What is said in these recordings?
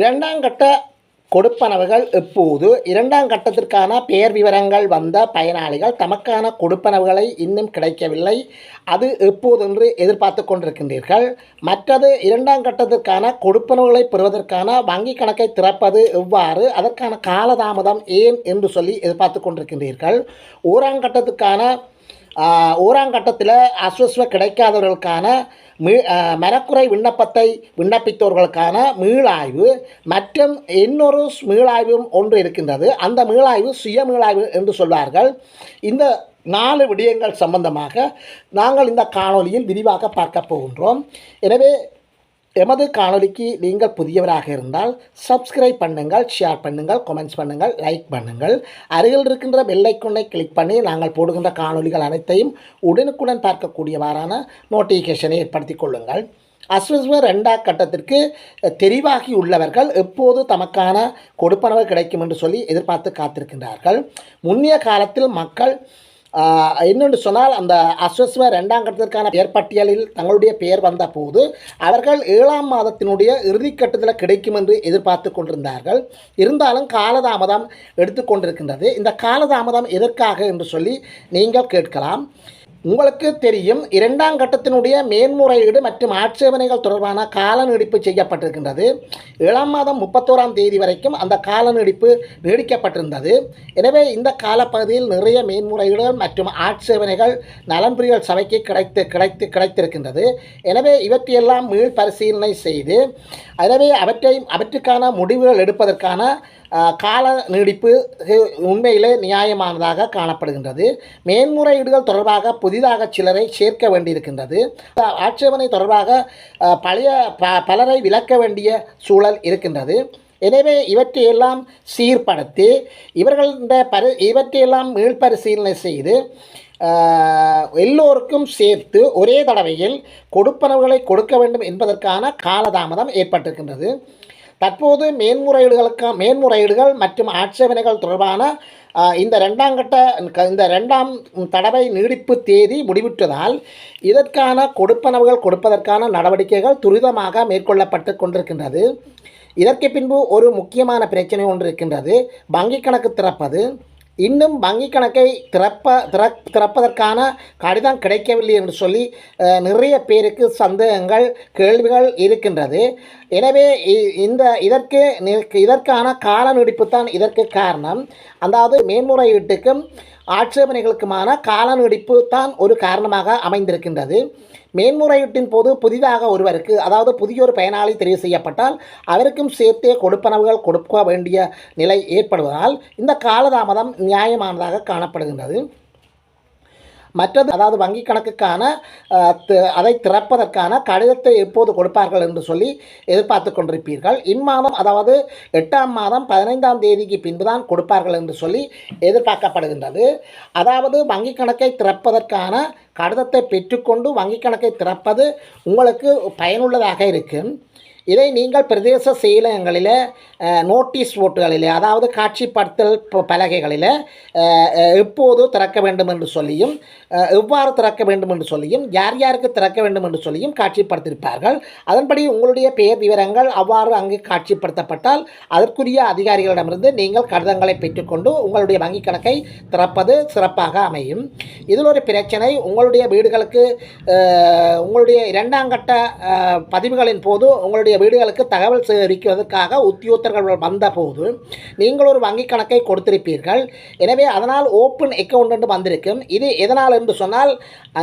இரண்டாம் கட்ட கொடுப்பனவுகள் எப்போது இரண்டாம் கட்டத்திற்கான பெயர் விவரங்கள் வந்த பயனாளிகள் தமக்கான கொடுப்பனவுகளை இன்னும் கிடைக்கவில்லை. அது எப்போது என்று எதிர்பார்த்து கொண்டிருக்கின்றீர்கள். மற்றது இரண்டாம் கட்டத்திற்கான கொடுப்பனவுகளை பெறுவதற்கான வங்கி கணக்கை திறப்பது எவ்வாறு அதற்கான காலதாமதம் ஏன் என்று சொல்லி எதிர்பார்த்து கொண்டிருக்கின்றீர்கள். ஓராம் கட்டத்துக்கான ஓராம் கட்டத்தில் அஸ்வஸ்வ கிடைக்காதவர்களுக்கான மீ மரக்குறை விண்ணப்பத்தை விண்ணப்பித்தவர்களுக்கான மீளாய்வு மற்றும் இன்னொரு மீளாய்வும் ஒன்று இருக்கின்றது. அந்த மீளாய்வு சுய மீளாய்வு என்று சொல்வார்கள். இந்த நாலு விடயங்கள் சம்பந்தமாக நாங்கள் இந்த காணொலியில் விரிவாக பார்க்க போகின்றோம். எனவே எமது காணொளிக்கு நீங்கள் புதியவராக இருந்தால் சப்ஸ்கிரைப் பண்ணுங்கள் ஷேர் பண்ணுங்கள் கமெண்ட்ஸ் பண்ணுங்கள் லைக் பண்ணுங்கள். அருகில் இருக்கின்ற பெல்லைக்கொன்னை கிளிக் பண்ணி நாங்கள் போடுகின்ற காணொலிகள் அனைத்தையும் உடனுக்குடன் பார்க்கக்கூடியவாறான நோட்டிஃபிகேஷனை ஏற்படுத்தி கொள்ளுங்கள். அஸ்வஸ்வ ரெண்டாம் கட்டத்திற்கு தெரிவாகி உள்ளவர்கள் எப்போது தமக்கான கொடுப்பனவு கிடைக்கும் என்று சொல்லி எதிர்பார்த்து காத்திருக்கின்றார்கள். முன்னைய காலத்தில் மக்கள் என்னென்று சொன்னால் அந்த அஸ்வஸ்வ ரெண்டாம் கட்டத்திற்கான பெயர் பட்டியலில் தங்களுடைய பெயர் வந்த போது அவர்கள் ஏழாம் மாதத்தினுடைய இறுதிக்கட்டத்தில் கிடைக்கும் என்று எதிர்பார்த்து கொண்டிருந்தார்கள். இருந்தாலும் காலதாமதம் எடுத்துக்கொண்டிருக்கின்றது இந்த காலதாமதம் எதற்காக என்று சொல்லி நீங்கள் கேட்கலாம். உங்களுக்கு தெரியும் இரண்டாம் கட்டத்தினுடைய மேன்முறையீடு மற்றும் ஆட்சேபனைகள் தொடர்பான கால நீடிப்பு செய்யப்பட்டிருக்கின்றது. ஏழாம் மாதம் முப்பத்தோராம் தேதி வரைக்கும் அந்த கால நீடிப்பு நீடிக்கப்பட்டிருந்தது. எனவே இந்த காலப்பகுதியில் நிறைய மேன்முறையீடுகள் மற்றும் ஆட்சேபனைகள் நலன்புரிகள் சபைக்கு கிடைத்து கிடைத்து கிடைத்திருக்கின்றது. எனவே இவற்றையெல்லாம் மீள் பரிசீலனை செய்து எனவே அவற்றை அவற்றுக்கான முடிவுகள் எடுப்பதற்கான கால நீடிப்பு உண்மையிலே நியாயமானதாக காணப்படுகின்றது. மேன்முறையீடுகள் தொடர்பாக புதிதாக சிலரை சேர்க்க வேண்டியிருக்கின்றது. ஆட்சேபனை தொடர்பாக பழைய ப பலரை விலக்க வேண்டிய சூழல் இருக்கின்றது. எனவே இவற்றையெல்லாம் சீர்படுத்தி இவர்கள பரி இவற்றையெல்லாம் மீள்பரிசீலனை செய்து எல்லோருக்கும் சேர்த்து ஒரே தடவையில் கொடுப்பனவுகளை கொடுக்க வேண்டும் என்பதற்கான காலதாமதம் ஏற்பட்டிருக்கின்றது. தற்போது மேன்முறையீடுகளுக்கு மேன்முறையீடுகள் மற்றும் ஆட்சேபனைகள் தொடர்பான இந்த ரெண்டாம் கட்ட இந்த ரெண்டாம் தடவை நீடிப்பு தேதி முடிவுற்றதால் இதற்கான கொடுப்பனவுகள் கொடுப்பதற்கான நடவடிக்கைகள் துரிதமாக மேற்கொள்ளப்பட்டு கொண்டிருக்கின்றது. இதற்கு பின்பு ஒரு முக்கியமான பிரச்சனை ஒன்று இருக்கின்றது. வங்கி கணக்கு திறப்பது. இன்னும் வங்கி கணக்கை திறப்ப திற திறப்பதற்கான கடிதம் கிடைக்கவில்லை என்று சொல்லி நிறைய பேருக்கு சந்தேகங்கள் கேள்விகள் இருக்கின்றது. எனவே இ- இந்த இதற்கு இதற்கான கால நீடிப்பு தான் இதற்கு காரணம். அதாவது மேன்முறையீட்டுக்கும் ஆட்சேபனைகளுக்குமான கால நீடிப்பு தான் ஒரு காரணமாக அமைந்திருக்கின்றது. மேன்முறையீட்டின் போது புதிதாக ஒருவருக்கு அதாவது புதிய ஒரு பயனாளி தெரிவு செய்யப்பட்டால் அவருக்கும் சேர்த்தே கொடுப்பனவுகள் கொடுக்க வேண்டிய நிலை ஏற்படுவதால் இந்த காலதாமதம் நியாயமானதாக காணப்படுகின்றது. மற்றது அதாவது வங்கி கணக்குக்கான அதை திறப்பதற்கான கடிதத்தை எப்போது கொடுப்பார்கள் என்று சொல்லி எதிர்பார்த்து கொண்டிருப்பீர்கள். இம்மாதம் அதாவது எட்டாம் மாதம் பதினைந்தாம் தேதிக்கு பின்புதான் கொடுப்பார்கள் என்று சொல்லி எதிர்பார்க்கப்படுகின்றது. அதாவது வங்கி கணக்கை திறப்பதற்கான கடிதத்தை பெற்றுக்கொண்டு வங்கி கணக்கை திறப்பது உங்களுக்கு பயனுள்ளதாக இருக்கும். இதை நீங்கள் பிரதேச செயலகங்களில் நோட்டீஸ் போர்டுகளில் அதாவது காட்சிப்படுத்தல் பலகைகளில் எப்போது திறக்க வேண்டும் என்று சொல்லியும் எவ்வாறு திறக்க வேண்டும் என்று சொல்லியும் யார் யாருக்கு திறக்க வேண்டும் என்று சொல்லியும் காட்சிப்படுத்தியிருப்பார்கள். அதன்படி உங்களுடைய பெயர் விவரங்கள் அவ்வாறு அங்கு காட்சிப்படுத்தப்பட்டால் அதற்குரிய அதிகாரிகளிடமிருந்து நீங்கள் கடிதங்களை பெற்றுக்கொண்டு உங்களுடைய வங்கி கணக்கை திறப்பது சிறப்பாக அமையும். இதில் ஒரு பிரச்சனை உங்களுடைய வீடுகளுக்கு உங்களுடைய இரண்டாம் கட்ட பதிவுகளின் போது உங்களுடைய வீடுகளுக்கு தகவல் சேகரிப்பதற்காக உத்தியோகத்தர்கள் வந்தபோது நீங்கள் ஒரு வங்கி கணக்கை கொடுத்திருப்பீர்கள். எனவே அதனால் ஓப்பன் அக்கௌண்ட் என்று வந்திருக்கும். இது எதனால் என்று சொன்னால்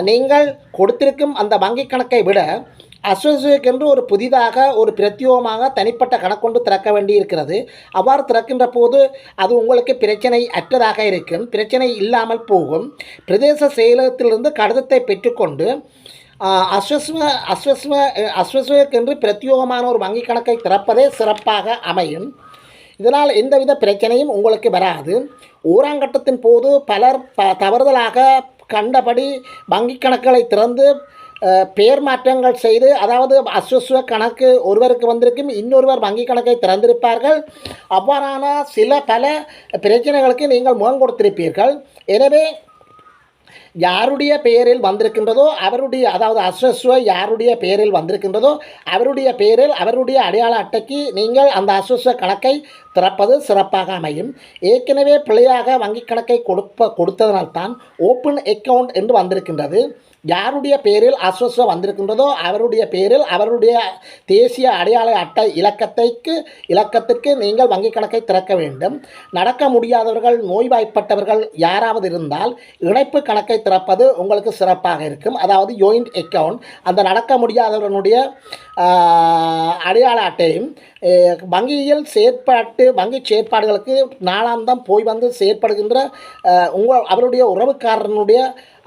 நீங்கள் கொடுத்திருக்கும் அந்த வங்கி கணக்கை விட அசோசியேட் ஒரு புதிதாக ஒரு பிரத்யோகமாக தனிப்பட்ட கணக்கொண்டு திறக்க வேண்டி இருக்கிறது அவ்வாறு திறக்கின்ற போது அது உங்களுக்கு பிரச்சனை அற்றதாக இருக்கும். பிரச்சனை இல்லாமல் போகும். பிரதேச செயலகத்திலிருந்து கடிதத்தை பெற்றுக்கொண்டு அஸ்வஸ்வ அஸ்வஸ்வ அஸ்வஸ்வக்கு பிரத்யோகமான ஒரு வங்கி கணக்கை திறப்பதே சிறப்பாக அமையும் இதனால் எந்தவித பிரச்சனையும் உங்களுக்கு வராது ஊராங்கட்டத்தின் போது பலர் ப தவறுதலாக கண்டபடி வங்கி கணக்குகளை திறந்து பெயர் மாற்றங்கள் செய்து அதாவது அஸ்வஸ்வ கணக்கு ஒருவருக்கு வந்திருக்கும் இன்னொருவர் வங்கி கணக்கை திறந்திருப்பார்கள் அவ்வாறான சில பல பிரச்சனைகளுக்கு நீங்கள் முகம் கொடுத்திருப்பீர்கள் எனவே யாருடைய பெயரில் வந்திருக்கின்றதோ அவருடைய அதாவது அஸ்வஸ்வ யாருடைய பெயரில் வந்திருக்கின்றதோ அவருடைய பெயரில் அவருடைய அடையாள அட்டைக்கு நீங்கள் அந்த அஸ்வஸ்வ கணக்கை திறப்பது சிறப்பாக அமையும். ஏற்கனவே பிழையாக வங்கிக் கணக்கை கொடுப்ப கொடுத்ததனால்தான் ஓப்பன் அக்கவுண்ட் என்று வந்திருக்கின்றது. யாருடைய பேரில் அஸ்வஸ்வ வந்திருக்கின்றதோ அவருடைய பேரில் அவருடைய தேசிய அடையாள அட்டை இலக்கத்தைக்கு இலக்கத்திற்கு நீங்கள் வங்கிக் கணக்கை திறக்க வேண்டும். நடக்க முடியாதவர்கள் நோய்வாய்ப்பட்டவர்கள் யாராவது இருந்தால் இணைப்பு கணக்கை திறப்பது உங்களுக்கு சிறப்பாக இருக்கும். அதாவது ஜோயிண்ட் அக்கௌண்ட் அந்த நடக்க முடியாதவர்களுடைய அடையாள அட்டையும் வங்கியில் செயற்பாட்டு வங்கி செயற்பாடுகளுக்கு நாளாந்தம் போய் வந்து செயற்படுகின்ற உங்கள் அவருடைய உறவுக்காரனுடைய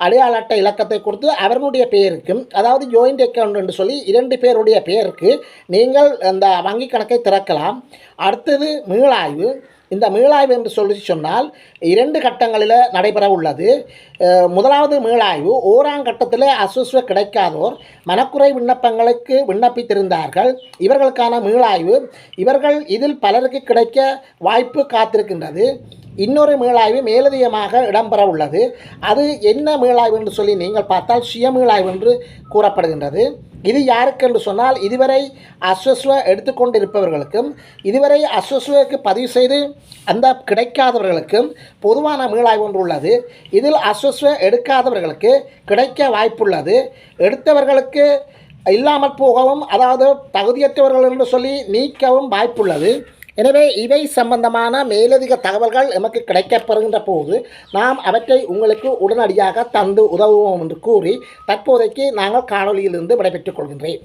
அடையாள அட்டை இலக்கத்தை கொடுத்து அவர்களுடைய பெயருக்கும் அதாவது ஜாயிண்ட் அக்கௌண்ட் என்று சொல்லி இரண்டு பேருடைய பெயருக்கு நீங்கள் அந்த வங்கி கணக்கை திறக்கலாம். அடுத்தது மீளாய்வு. இந்த மீளாய்வு என்று சொல்லி சொன்னால் இரண்டு கட்டங்களில் நடைபெற உள்ளது. முதலாவது மீளாய்வு ஓராம் கட்டத்தில் அசுஸ்வ கிடைக்காதோர் மனக்குறை விண்ணப்பங்களுக்கு விண்ணப்பித்திருந்தார்கள். இவர்களுக்கான மீளாய்வு இவர்கள் இதில் பலருக்கு கிடைக்க வாய்ப்பு காத்திருக்கின்றது. இன்னொரு மீளாய்வு மேலதிகமாக இடம்பெற உள்ளது. அது என்ன மீளாய்வு என்று சொல்லி நீங்கள் பார்த்தால் சுய மீளாய்வு என்று கூறப்படுகின்றது. இது யாருக்கு என்று சொன்னால் இதுவரை அஸ்வஸ்வ எடுத்துக்கொண்டிருப்பவர்களுக்கும் இதுவரை அஸ்வஸ்வக்கு பதிவு செய்து அந்த கிடைக்காதவர்களுக்கும் பொதுவான மீளாய்வு ஒன்று உள்ளது. இதில் அஸ்வஸ்வ எடுக்காதவர்களுக்கு கிடைக்க வாய்ப்புள்ளது. எடுத்தவர்களுக்கு இல்லாமல் போகவும் அதாவது தகுதியற்றவர்கள் என்று சொல்லி நீக்கவும் வாய்ப்புள்ளது. எனவே இவை சம்பந்தமான மேலதிக தகவல்கள் எமக்கு கிடைக்கப்பெறுகின்ற போது நாம் அவற்றை உங்களுக்கு உடனடியாக தந்து உதவுவோம் என்று கூறி தற்போதைக்கு நாங்கள் காணொளியிலிருந்து விடைபெற்றுக் கொள்கின்றேன்.